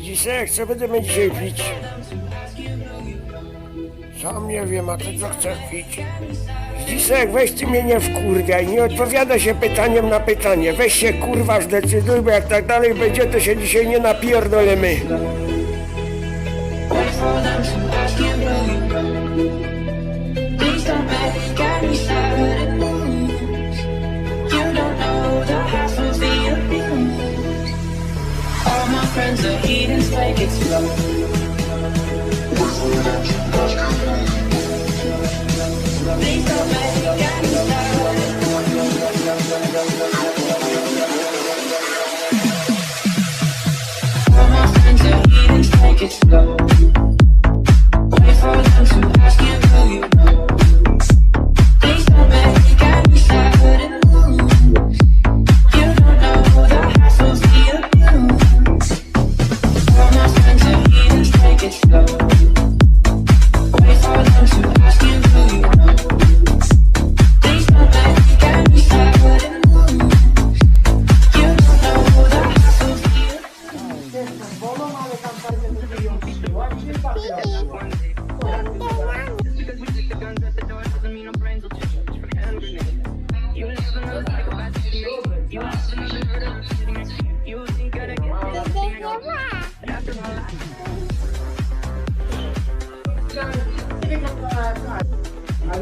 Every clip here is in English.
Dzisiaj co będziemy dzisiaj pić? Sam nie wiem, a ty co chcesz pić? Dzisiaj weź ty mnie nie wkurwiaj, nie odpowiada się pytaniem na pytanie. Weź się kurwa zdecyduj, bo jak tak dalej będzie, to się dzisiaj nie napierdolimy. All my take it slow. Wait for them to ask All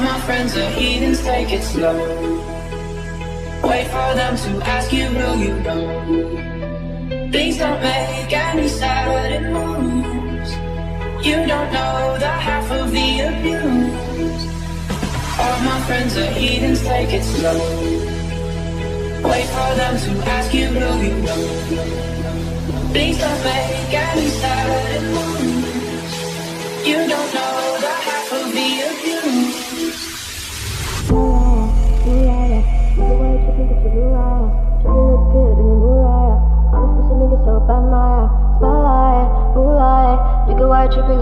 my friends are heathens, take it slow. Wait for them to ask you who you know. Please don't make any sudden moves. You don't know the half of the abuse. All my friends are heathens, take it slow. Wait for them to ask you who you know.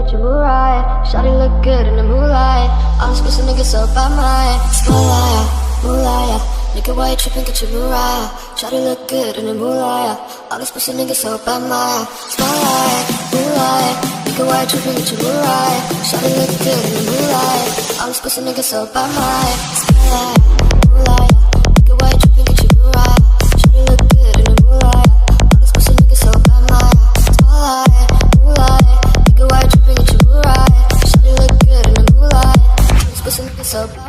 At your moonlight, shawty look good in the moonlight. All this pussy niggas so by my spotlight, moonlight. Nigga, why you tripping at your moonlight? Shawty look good in the moonlight. All this pussy niggas so by my spotlight, moonlight. Nigga, why you tripping at your moonlight? Shawty look good in the moonlight. All this pussy niggas so by my moonlight.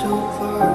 so far.